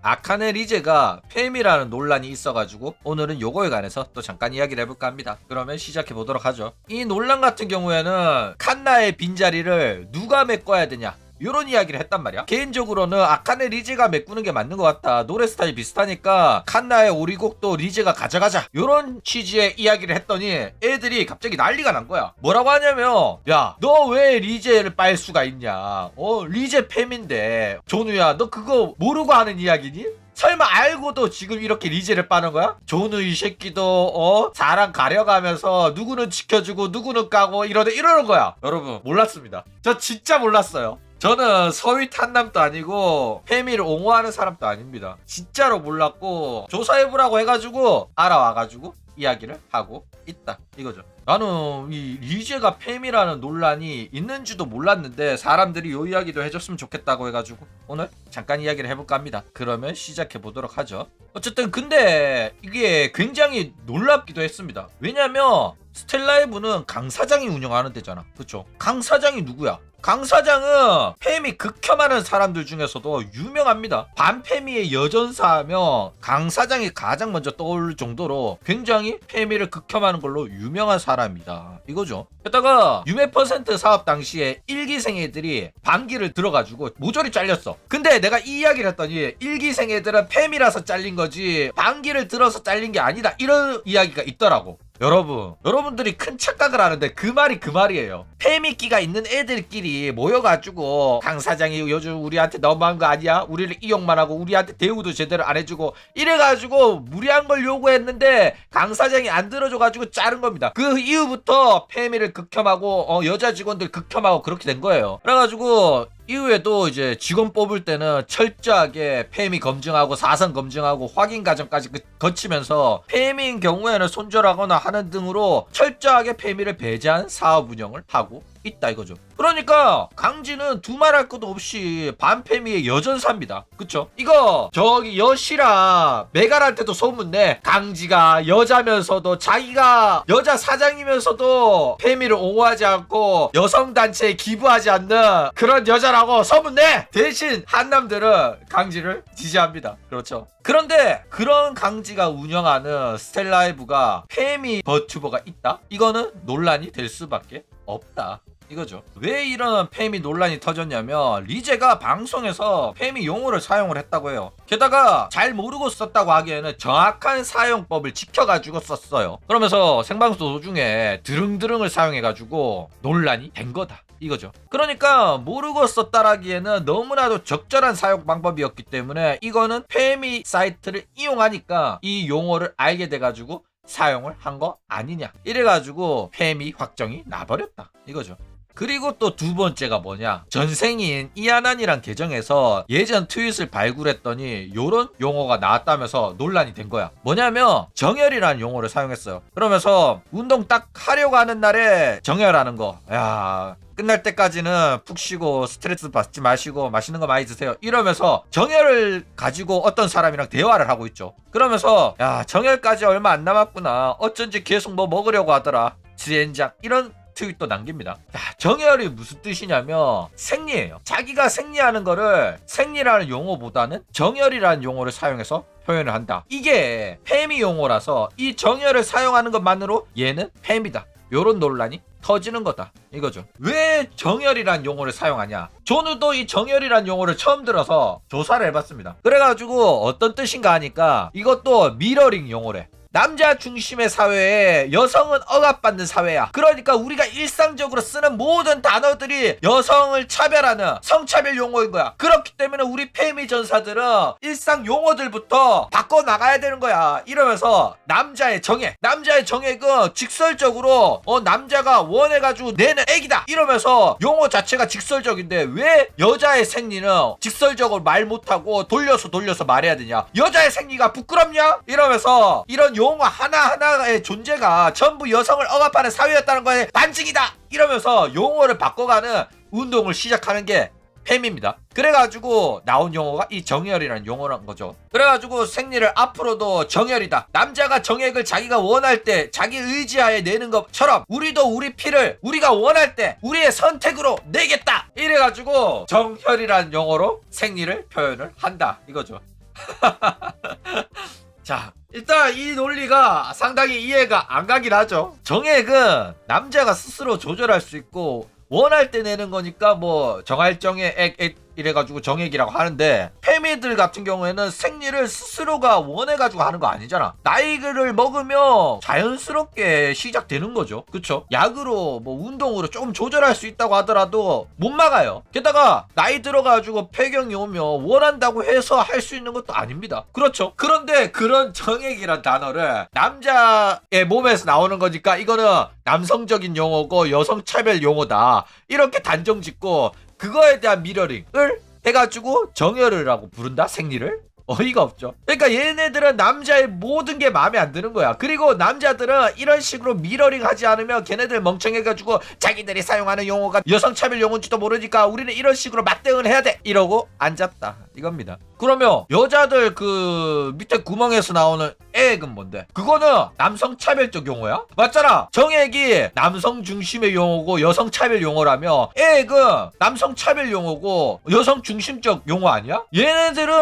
아카네 리제가 팸이라는 논란이 있어가지고 오늘은 요거에 관해서 또 잠깐 이야기를 해볼까 합니다. 그러면 시작해 보도록 하죠. 이 논란 같은 경우에는 칸나의 빈자리를 누가 메꿔야 되냐? 요런 이야기를 했단 말이야. 개인적으로는 아카네 리제가 메꾸는 게 맞는 것 같다. 노래 스타일 비슷하니까 칸나의 오리곡도 리제가 가져가자. 요런 취지의 이야기를 했더니 애들이 갑자기 난리가 난 거야. 뭐라고 하냐면 야 너 왜 리제를 빨 수가 있냐. 어 리제 팸인데 조누야 너 그거 모르고 하는 이야기니? 설마 알고도 지금 이렇게 리제를 빠는 거야? 조누 이 새끼도 어 사람 가려가면서 누구는 지켜주고 누구는 까고 이러는 이러는 거야. 여러분 몰랐습니다. 저 진짜 몰랐어요. 저는 서위 탄남도 아니고 페미를 옹호하는 사람도 아닙니다. 진짜로 몰랐고 조사해보라고 해가지고 알아와가지고 이야기를 하고 있다 이거죠. 나는 이 리제가 팸이라는 논란이 있는지도 몰랐는데 사람들이 요 이야기도 해줬으면 좋겠다고 해가지고 오늘 잠깐 이야기를 해볼까 합니다. 그러면 시작해 보도록 하죠. 어쨌든 근데 이게 굉장히 놀랍기도 했습니다. 왜냐면 스텔라이브는 강 사장이 운영하는 데잖아. 그쵸? 강 사장이 누구야? 강 사장은 페미 극혐하는 사람들 중에서도 유명합니다. 반페미의 여전사하면 강 사장이 가장 먼저 떠오를 정도로 굉장히 페미를 극혐하는 걸로 유명한 사람 이다. 이거죠. 게다가 유메 퍼센트 사업 당시에 일기생 애들이 반기를 들어가지고 모조리 잘렸어. 근데 내가 이 이야기를 했더니 일기생 애들은 페미라서 잘린 거지 반기를 들어서 잘린 게 아니다. 이런 이야기가 있더라고. 여러분, 여러분들이 큰 착각을 하는데 그 말이 그 말이에요. 페미끼가 있는 애들끼리 모여가지고 강 사장이 요즘 우리한테 너무한 거 아니야? 우리를 이용만 하고 우리한테 대우도 제대로 안 해주고 이래가지고 무리한 걸 요구했는데 강 사장이 안 들어줘가지고 자른 겁니다. 그 이후부터 페미를 극혐하고 어, 여자 직원들 극혐하고 그렇게 된 거예요. 그래가지고 이후에도 이제 직원 뽑을 때는 철저하게 페미 검증하고 사선 검증하고 확인 과정까지 그- 거치면서 페미인 경우에는 손절하거나 하는 등으로 철저하게 페미를 배제한 사업 운영을 하고 있다 이거죠. 그러니까 강진은 두말할 것도 없이 반페미의 여전사입니다. 그쵸? 이거 저기 여시라 메갈한테도 소문내 강지가 여자면서도 자기가 여자 사장이면서도 페미를 옹호하지 않고 여성단체에 기부하지 않는 그런 여자라고 소문내! 대신 한남들은 강지를 지지합니다. 그렇죠. 그런데 그런 강지가 운영하는 스텔라이브가 페미 버튜버가 있다? 이거는 논란이 될 수밖에 없다. 이거죠. 왜 이런 페미 논란이 터졌냐면 리제가 방송에서 페미 용어를 사용을 했다고 해요. 게다가 잘 모르고 썼다고 하기에는 정확한 사용법을 지켜가지고 썼어요. 그러면서 생방송 도중에 드릉드릉을 사용해가지고 논란이 된 거다. 이거죠. 그러니까 모르고 썼다라기에는 너무나도 적절한 사용 방법이었기 때문에 이거는 페미 사이트를 이용하니까 이 용어를 알게 돼가지고 사용을 한 거 아니냐. 이래가지고 페미 확정이 나버렸다. 이거죠. 그리고 또 두 번째가 뭐냐? 전생인 이하난이란 계정에서 예전 트윗을 발굴했더니 요런 용어가 나왔다면서 논란이 된 거야. 뭐냐면 정열이라는 용어를 사용했어요. 그러면서 운동 딱 하려고 하는 날에 정열하는 거야 끝날 때까지는 푹 쉬고 스트레스 받지 마시고 맛있는 거 많이 드세요. 이러면서 정열을 가지고 어떤 사람이랑 대화를 하고 있죠. 그러면서 야 정열까지 얼마 안 남았구나. 어쩐지 계속 뭐 먹으려고 하더라. 지엔장 이런 트윗도 남깁니다. 야, 정열이 무슨 뜻이냐면 생리예요. 자기가 생리하는 거를 생리라는 용어보다는 정열이라는 용어를 사용해서 표현을 한다. 이게 페미 용어라서 이 정열을 사용하는 것만으로 얘는 페미다. 요런 논란이 터지는 거다. 이거죠. 왜 정열이란 용어를 사용하냐? 조누도 이 정열이란 용어를 처음 들어서 조사를 해봤습니다. 그래가지고 어떤 뜻인가 하니까 이것도 미러링 용어래. 남자 중심의 사회에 여성은 억압받는 사회야. 그러니까 우리가 일상적으로 쓰는 모든 단어들이 여성을 차별하는 성차별 용어인 거야. 그렇기 때문에 우리 페미 전사들은 일상 용어들부터 바꿔 나가야 되는 거야. 이러면서 남자의 정액, 남자의 정액은 직설적으로 어 남자가 원해가지고 내는 애기다. 이러면서 용어 자체가 직설적인데 왜 여자의 생리는 직설적으로 말 못하고 돌려서 돌려서 말해야 되냐? 여자의 생리가 부끄럽냐? 이러면서 이런 용어 하나하나의 존재가 전부 여성을 억압하는 사회였다는 거에 반증이다! 이러면서 용어를 바꿔가는 운동을 시작하는 게 팸입니다. 그래가지고 나온 용어가 이 정열이라는 용어란 거죠. 그래가지고 생리를 앞으로도 정열이다. 남자가 정액을 자기가 원할 때 자기 의지하에 내는 것처럼 우리도 우리 피를 우리가 원할 때 우리의 선택으로 내겠다. 이래가지고 정혈이라는 용어로 생리를 표현을 한다. 이거죠. 자, 일단 이 논리가 상당히 이해가 안 가긴 하죠. 정액은 남자가 스스로 조절할 수 있고 원할 때 내는 거니까 뭐 정할 정액 액, 액 이래가지고 정액이라고 하는데 페미들 같은 경우에는 생리를 스스로가 원해가지고 하는 거 아니잖아. 나이를 먹으면 자연스럽게 시작되는 거죠. 그쵸? 약으로 뭐 운동으로 조금 조절할 수 있다고 하더라도 못 막아요. 게다가 나이 들어가지고 폐경이 오면 원한다고 해서 할 수 있는 것도 아닙니다. 그렇죠? 그런데 그런 정액이란 단어를 남자의 몸에서 나오는 거니까 이거는 남성적인 용어고 여성 차별 용어다. 이렇게 단정 짓고 그거에 대한 미러링을 해가지고 정열이라고 부른다 생리를 어이가 없죠. 그러니까 얘네들은 남자의 모든 게 마음에 안 드는 거야. 그리고 남자들은 이런 식으로 미러링 하지 않으면 걔네들 멍청해가지고 자기들이 사용하는 용어가 여성 차별 용어인지도 모르니까 우리는 이런 식으로 맞대응을 해야 돼. 이러고 앉았다. 이겁니다. 그러면 여자들 그 밑에 구멍에서 나오는 액은 뭔데? 그거는 남성 차별적 용어야? 맞잖아. 정액이 남성 중심의 용어고 여성 차별 용어라면 액은 남성 차별 용어고 여성 중심적 용어 아니야? 얘네들은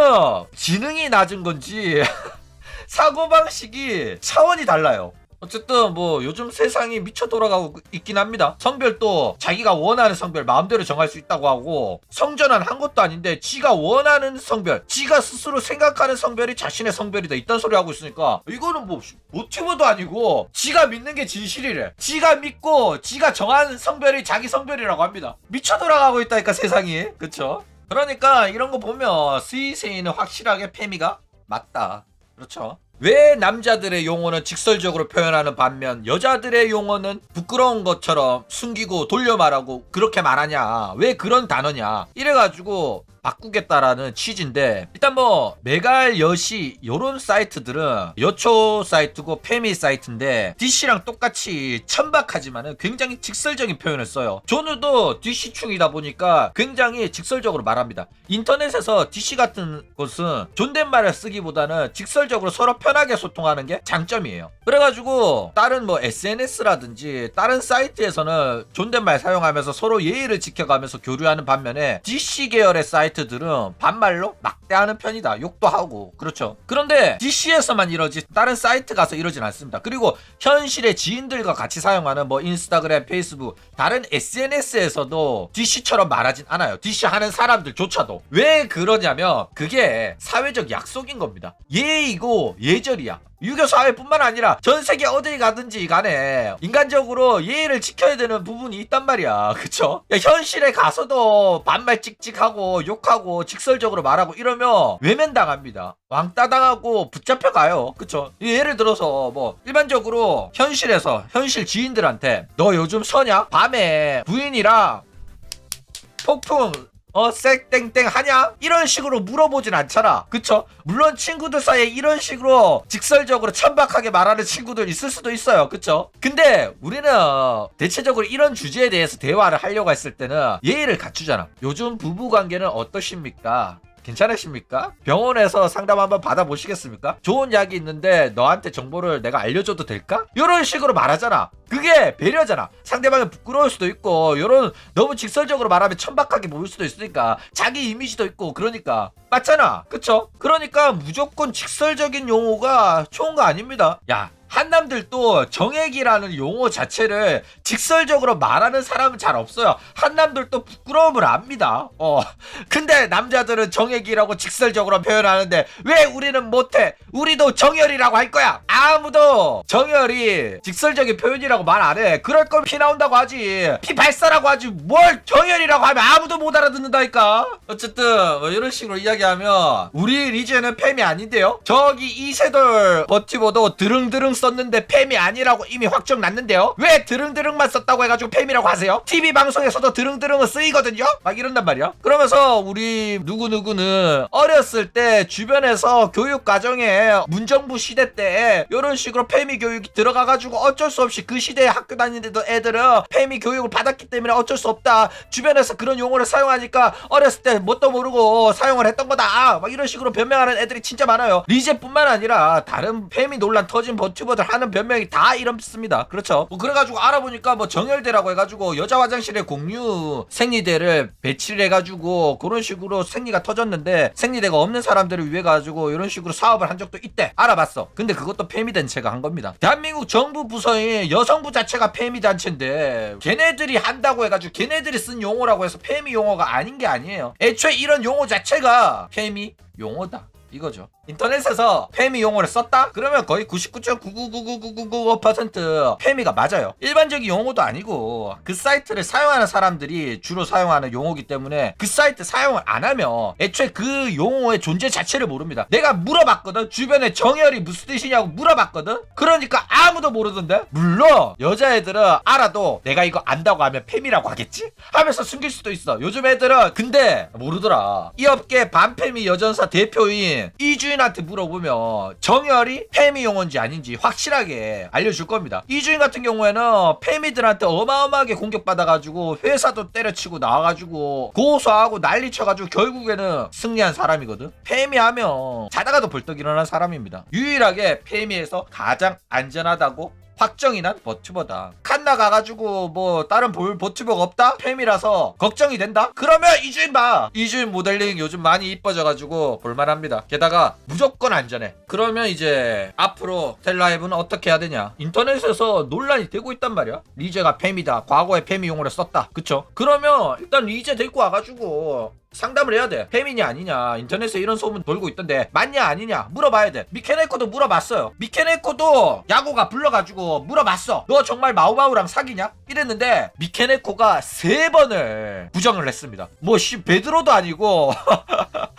지능이 낮은 건지 사고방식이 차원이 달라요. 어쨌든 뭐 요즘 세상이 미쳐 돌아가고 있긴 합니다. 성별도 자기가 원하는 성별 마음대로 정할 수 있다고 하고 성전환 한 것도 아닌데 지가 원하는 성별, 지가 스스로 생각하는 성별이 자신의 성별이다 이딴 소리 하고 있으니까 이거는 뭐 모티브도 아니고 지가 믿는 게 진실이래. 지가 믿고 지가 정한 성별이 자기 성별이라고 합니다. 미쳐 돌아가고 있다니까 세상이. 그쵸? 그러니까 이런 거 보면 스이세이는 확실하게 페미가 맞다. 그렇죠. 왜 남자들의 용어는 직설적으로 표현하는 반면 여자들의 용어는 부끄러운 것처럼 숨기고 돌려 말하고 그렇게 말하냐? 왜 그런 단어냐? 이래가지고 바꾸겠다라는 취지인데 일단 뭐 메갈 여시 요런 사이트들은 여초 사이트고 페미 사이트인데 DC랑 똑같이 천박하지만은 굉장히 직설적인 표현을 써요. 조누도 DC충이다 보니까 굉장히 직설적으로 말합니다. 인터넷에서 DC 같은 곳은 존댓말을 쓰기보다는 직설적으로 서로 편하게 소통하는 게 장점이에요. 그래가지고 다른 뭐 SNS라든지 다른 사이트에서는 존댓말 사용하면서 서로 예의를 지켜가면서 교류하는 반면에 DC 계열의 사이트 들은 반말로 막대하는 편이다. 욕도 하고 그렇죠. 그런데 DC에서만 이러지 다른 사이트 가서 이러진 않습니다. 그리고 현실의 지인들과 같이 사용하는 뭐 인스타그램, 페이스북 다른 SNS에서도 DC처럼 말하진 않아요. DC 하는 사람들조차도 왜 그러냐면 그게 사회적 약속인 겁니다. 예의고 예절이야. 유교 사회뿐만 아니라 전 세계 어디 가든지 간에 인간적으로 예의를 지켜야 되는 부분이 있단 말이야. 그쵸? 야, 현실에 가서도 반말 찍찍하고 욕하고 직설적으로 말하고 이러면 외면당합니다. 왕따 당하고 붙잡혀 가요. 그쵸? 예를 들어서 뭐 일반적으로 현실에서 현실 지인들한테 너 요즘 서냐? 밤에 부인이랑 폭풍 어, 색땡땡 하냐? 이런 식으로 물어보진 않잖아. 그쵸? 물론 친구들 사이에 이런 식으로 직설적으로 천박하게 말하는 친구들 있을 수도 있어요. 그쵸? 근데 우리는 대체적으로 이런 주제에 대해서 대화를 하려고 했을 때는 예의를 갖추잖아. 요즘 부부 관계는 어떠십니까? 괜찮으십니까? 병원에서 상담 한번 받아보시겠습니까? 좋은 약이 있는데 너한테 정보를 내가 알려줘도 될까? 이런 식으로 말하잖아. 그게 배려잖아. 상대방이 부끄러울 수도 있고, 이런 너무 직설적으로 말하면 천박하게 보일 수도 있으니까 자기 이미지도 있고 그러니까 맞잖아. 그쵸? 그러니까 무조건 직설적인 용어가 좋은 거 아닙니다. 야. 한남들도 정액이라는 용어 자체를 직설적으로 말하는 사람은 잘 없어요. 한남들도 부끄러움을 압니다. 어. 근데 남자들은 정액이라고 직설적으로 표현하는데 왜 우리는 못해? 우리도 정열이라고 할 거야. 아무도 정열이 직설적인 표현이라고 말 안 해. 그럴 거면 피 나온다고 하지. 피 발사라고 하지. 뭘 정열이라고 하면 아무도 못 알아듣는다니까. 어쨌든 뭐 이런 식으로 이야기하면 우리 리즈는 팸이 아닌데요. 저기 이세돌 버티보도 드릉드릉 썼는데 팸이 아니라고 이미 확정 났는데요. 왜 드릉드릉만 썼다고 해가지고 팸이라고 하세요? TV 방송에서도 드릉드릉은 쓰이거든요. 막 이런단 말이야. 그러면서 우리 누구 누구는 어렸을 때 주변에서 교육 과정에 문정부 시대 때 이런 식으로 팸이 교육이 들어가가지고 어쩔 수 없이 그 시대에 학교 다니는데도 애들은 팸이 교육을 받았기 때문에 어쩔 수 없다. 주변에서 그런 용어를 사용하니까 어렸을 때 뭣도 모르고 사용을 했던 거다. 막 이런 식으로 변명하는 애들이 진짜 많아요. 리제뿐만 아니라 다른 팸이 논란 터진 버튜 버 버튜버들 하는 변명이 다 이렇습니다. 그렇죠. 뭐 그래가지고 알아보니까 뭐 정열대라고 해가지고 여자 화장실에 공유 생리대를 배치를 해가지고 그런 식으로 생리가 터졌는데 생리대가 없는 사람들을 위해 가지고 이런 식으로 사업을 한 적도 있대. 알아봤어. 근데 그것도 페미 단체가 한 겁니다. 대한민국 정부 부서인 여성부 자체가 페미 단체인데 걔네들이 한다고 해가지고 걔네들이 쓴 용어라고 해서 페미 용어가 아닌 게 아니에요. 애초에 이런 용어 자체가 페미 용어다. 이거죠. 인터넷에서 페미 용어를 썼다? 그러면 거의 99.9999999% 페미가 맞아요. 일반적인 용어도 아니고 그 사이트를 사용하는 사람들이 주로 사용하는 용어기 때문에 그 사이트 사용을 안 하면 애초에 그 용어의 존재 자체를 모릅니다. 내가 물어봤거든. 주변에 정열이 무슨 뜻이냐고 물어봤거든. 그러니까 아무도 모르던데. 물론 여자애들은 알아도 내가 이거 안다고 하면 페미라고 하겠지? 하면서 숨길 수도 있어. 요즘 애들은 근데 모르더라. 이 업계 반페미 여전사 대표인 이주인한테 물어보면 정열이 페미 용어인지 아닌지 확실하게 알려줄 겁니다. 이주인 같은 경우에는 페미들한테 어마어마하게 공격받아가지고 회사도 때려치고 나와가지고 고소하고 난리 쳐가지고 결국에는 승리한 사람이거든. 페미 하면 자다가도 벌떡 일어난 사람입니다. 유일하게 페미에서 가장 안전하다고 확정이 난 버튜버다. 칸나 가가지고 뭐 다른 볼 버튜버가 없다? 팸이라서 걱정이 된다? 그러면 이주인 봐. 이주인 모델링 요즘 많이 이뻐져가지고 볼만합니다. 게다가 무조건 안전해. 그러면 이제 앞으로 텔라이브는 어떻게 해야 되냐? 인터넷에서 논란이 되고 있단 말이야. 리제가 팸이다. 과거에 팸이 용어를 썼다. 그쵸? 그러면 일단 리제 데리고 와가지고 상담을 해야 돼. 페미니 아니냐. 인터넷에 이런 소문 돌고 있던데 맞냐 아니냐 물어봐야 돼. 미케네코도 물어봤어요. 미케네코도 야구가 불러가지고 물어봤어. 너 정말 마우마우랑 사귀냐? 이랬는데 미케네코가 세 번을 부정을 했습니다. 뭐 씨 베드로도 아니고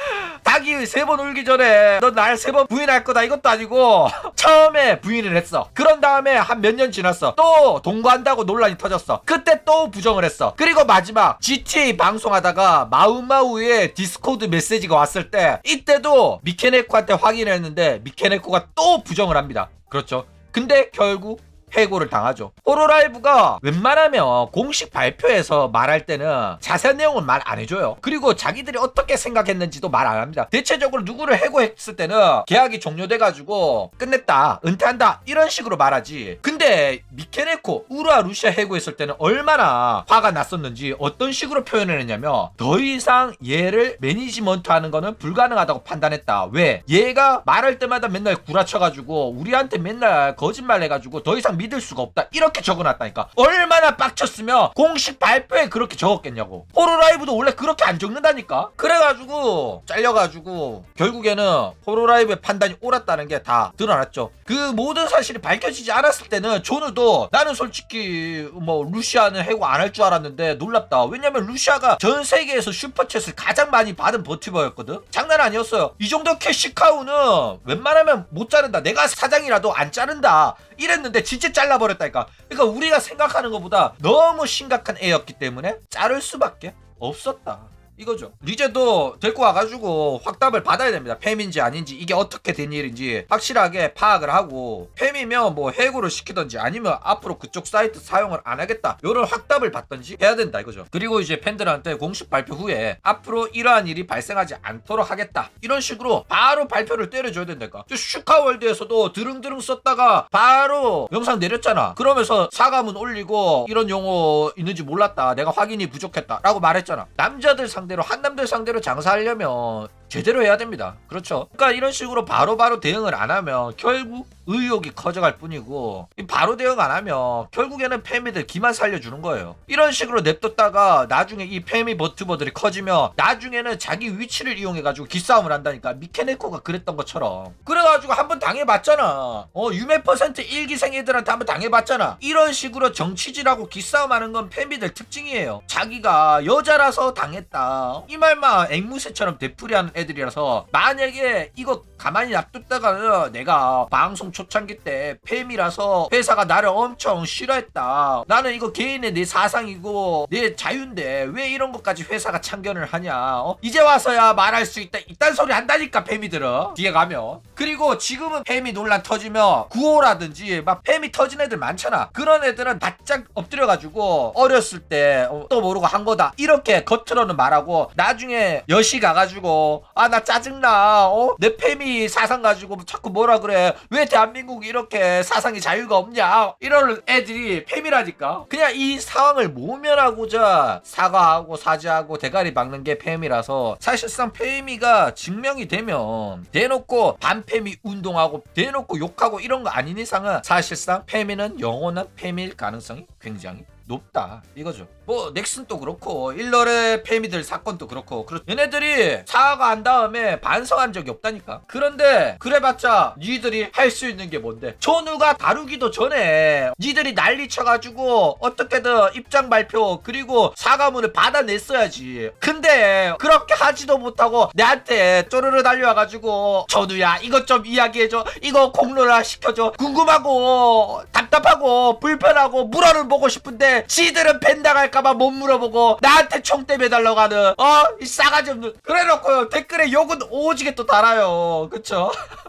닭이 세 번 울기 전에 너 날 세 번 부인할 거다 이것도 아니고 처음에 부인을 했어. 그런 다음에 한 몇 년 지났어. 또 동거한다고 논란이 터졌어. 그때 또 부정을 했어. 그리고 마지막 GTA 방송하다가 마우마우의 디스코드 메시지가 왔을 때 이때도 미케네코한테 확인했는데 미케네코가 또 부정을 합니다. 그렇죠. 근데 결국 해고를 당하죠. 호로라이브가 웬만하면 공식 발표에서 말할 때는 자세한 내용은 말 안 해줘요. 그리고 자기들이 어떻게 생각했는지도 말 안 합니다. 대체적으로 누구를 해고했을 때는 계약이 종료돼가지고 끝냈다, 은퇴한다 이런 식으로 말하지. 근데 미케네코, 우라 루시아 해고했을 때는 얼마나 화가 났었는지 어떤 식으로 표현을 했냐면 더 이상 얘를 매니지먼트 하는 거는 불가능하다고 판단했다. 왜? 얘가 말할 때마다 맨날 구라쳐가지고 우리한테 맨날 거짓말 해가지고 더 이상 믿을 수가 없다. 이렇게 적어놨다니까. 얼마나 빡쳤으면 공식 발표에 그렇게 적었겠냐고. 호로라이브도 원래 그렇게 안 적는다니까. 그래가지고 잘려가지고 결국에는 호로라이브의 판단이 옳았다는 게 다 드러났죠. 그 모든 사실이 밝혀지지 않았을 때는 조누도 나는 솔직히 뭐 루시아는 해고 안 할 줄 알았는데 놀랍다. 왜냐면 루시아가 전 세계에서 슈퍼챗을 가장 많이 받은 버티버였거든. 장난 아니었어요. 이 정도 캐시카우는 웬만하면 못 자른다. 내가 사장이라도 안 자른다. 이랬는데 진짜 잘라버렸다니까. 그러니까 우리가 생각하는 것보다 너무 심각한 애였기 때문에 자를 수밖에 없었다. 이거죠. 리제도 데리고 와가지고 확답을 받아야 됩니다. 팸인지 아닌지 이게 어떻게 된 일인지 확실하게 파악을 하고 팸이면 뭐 해고를 시키던지 아니면 앞으로 그쪽 사이트 사용을 안 하겠다. 요런 확답을 받던지 해야 된다 이거죠. 그리고 이제 팬들한테 공식 발표 후에 앞으로 이러한 일이 발생하지 않도록 하겠다. 이런 식으로 바로 발표를 때려줘야 된다니까. 저 슈카월드에서도 드릉드릉 썼다가 바로 영상 내렸잖아. 그러면서 사과문 올리고 이런 용어 있는지 몰랐다. 내가 확인이 부족했다. 라고 말했잖아. 남자들 상 대로 한남들 상대로 장사하려면 제대로 해야 됩니다. 그렇죠. 그러니까 이런 식으로 바로바로 대응을 안 하면 결국 의욕이 커져갈 뿐이고 이 바로 대응 안 하면 결국에는 페미들 기만 살려주는 거예요. 이런 식으로 냅뒀다가 나중에 이 페미 버튜버들이 커지면 나중에는 자기 위치를 이용해가지고 기싸움을 한다니까 미케네코가 그랬던 것처럼 그래가지고 한번 당해봤잖아. 어 유메 퍼센트 일기생 애들한테 한번 당해봤잖아. 이런 식으로 정치질하고 기싸움하는 건 페미들 특징이에요. 자기가 여자라서 당했다. 이 말만 앵무새처럼 되풀이하는 애들이라서 만약에 이거 가만히 놔뒀다가는 내가 방송 초창기 때 팸이라서 회사가 나를 엄청 싫어했다. 나는 이거 개인의 내 사상이고 내 자유인데 왜 이런 것까지 회사가 참견을 하냐. 어? 이제 와서야 말할 수 있다. 이딴 소리 한다니까 팸이들은. 뒤에 가면. 그리고 지금은 팸이 논란 터지면 구호라든지 막 팸이 터진 애들 많잖아. 그런 애들은 바짝 엎드려가지고 어렸을 때 또 모르고 한 거다. 이렇게 겉으로는 말하고 나중에 여시 가가지고 아 나 짜증나. 어? 내 팸이 사상 가지고 자꾸 뭐라 그래 왜 대한민국이 이렇게 사상의 자유가 없냐 이런 애들이 페미라니까 그냥 이 상황을 모면하고자 사과하고 사죄하고 대가리 박는 게 페미라서 사실상 페미가 증명이 되면 대놓고 반페미 운동하고 대놓고 욕하고 이런 거 아닌 이상은 사실상 페미는 영원한 페미일 가능성이 굉장히 높다 이거죠. 뭐 넥슨도 그렇고 일러의 페미들 사건도 그렇고 그렇 얘네들이 사과한 다음에 반성한 적이 없다니까. 그런데 그래봤자 니들이 할 수 있는 게 뭔데? 전우가 다루기도 전에 니들이 난리 쳐가지고 어떻게든 입장 발표 그리고 사과문을 받아냈어야지. 근데 그렇게 하지도 못하고 내한테 쪼르르 달려와가지고 전우야 이것 좀 이야기해줘. 이거 공론화 시켜줘. 궁금하고 답답하고 불편하고 물어를 보고 싶은데 지들은 벤당할까봐 못 물어보고 나한테 총대 매달러 가는 어 이 싸가지 없는. 그래놓고 댓글에 욕은 오지게 또 달아요. 그쵸?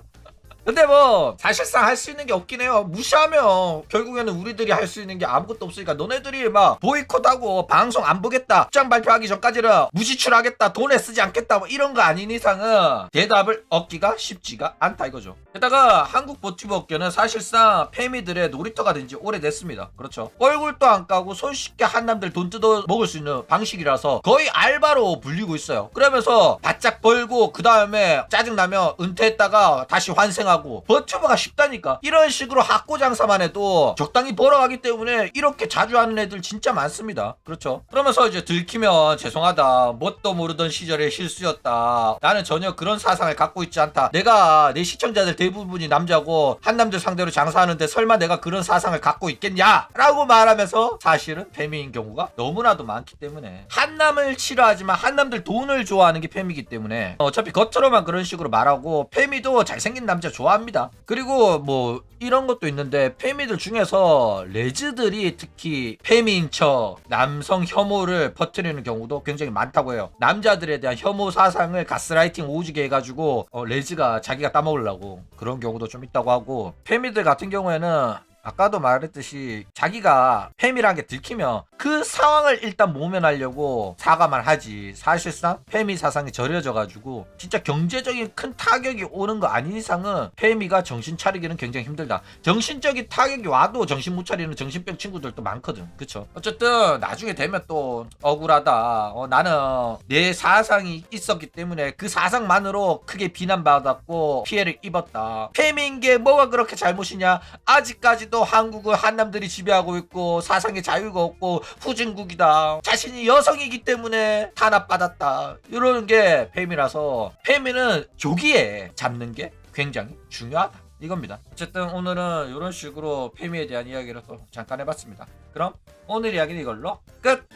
근데 뭐 사실상 할 수 있는 게 없긴 해요. 무시하면 결국에는 우리들이 할 수 있는 게 아무것도 없으니까 너네들이 막 보이콧하고 방송 안 보겠다 입장 발표하기 전까지는 무지출하겠다 돈에 쓰지 않겠다 뭐 이런 거 아닌 이상은 대답을 얻기가 쉽지가 않다 이거죠. 게다가 한국 버티브 업계는 사실상 페미들의 놀이터가 된 지 오래됐습니다. 그렇죠? 얼굴도 안 까고 손쉽게 한남들 돈 뜯어 먹을 수 있는 방식이라서 거의 알바로 불리고 있어요. 그러면서 바짝 벌고 그 다음에 짜증나면 은퇴했다가 다시 환생하고 버튜버가 쉽다니까. 이런 식으로 학고 장사만 해도 적당히 벌어가기 때문에 이렇게 자주 하는 애들 진짜 많습니다. 그렇죠? 그러면서 이제 들키면 죄송하다 뭣도 모르던 시절의 실수였다. 나는 전혀 그런 사상을 갖고 있지 않다. 내가 내 시청자들 대부분이 남자고 한남들 상대로 장사하는데 설마 내가 그런 사상을 갖고 있겠냐? 라고 말하면서 사실은 페미인 경우가 너무나도 많기 때문에. 한남을 싫어하지만 한남들 돈을 좋아하는 게 페미이기 때문에 어차피 겉으로만 그런 식으로 말하고 페미도 잘생긴 남자 좋아 합니다. 그리고 뭐 이런 것도 있는데 페미들 중에서 레즈들이 특히 페미인 척 남성 혐오를 퍼뜨리는 경우도 굉장히 많다고 해요. 남자들에 대한 혐오 사상을 가스라이팅 오지게 해가지고 어, 레즈가 자기가 따먹으려고 그런 경우도 좀 있다고 하고 페미들 같은 경우에는 아까도 말했듯이 자기가 페미라는 게 들키면 그 상황을 일단 모면하려고 사과만 하지. 사실상 페미 사상이 절여져 가지고 진짜 경제적인 큰 타격이 오는 거 아닌 이상은 페미가 정신 차리기는 굉장히 힘들다. 정신적인 타격이 와도 정신 못 차리는 정신병 친구들도 많거든. 그쵸? 어쨌든 나중에 되면 또 억울하다. 어, 나는 내 사상이 있었기 때문에 그 사상만으로 크게 비난받았고 피해를 입었다. 페미인 게 뭐가 그렇게 잘못이냐? 아직까지도 한국은 한남들이 지배하고 있고 사상의 자유가 없고 후진국이다. 자신이 여성이기 때문에 탄압받았다. 이러는 게 페미라서 페미는 조기에 잡는 게 굉장히 중요하다. 이겁니다. 어쨌든 오늘은 이런 식으로 페미에 대한 이야기를 또 잠깐 해봤습니다. 그럼 오늘 이야기는 이걸로 끝!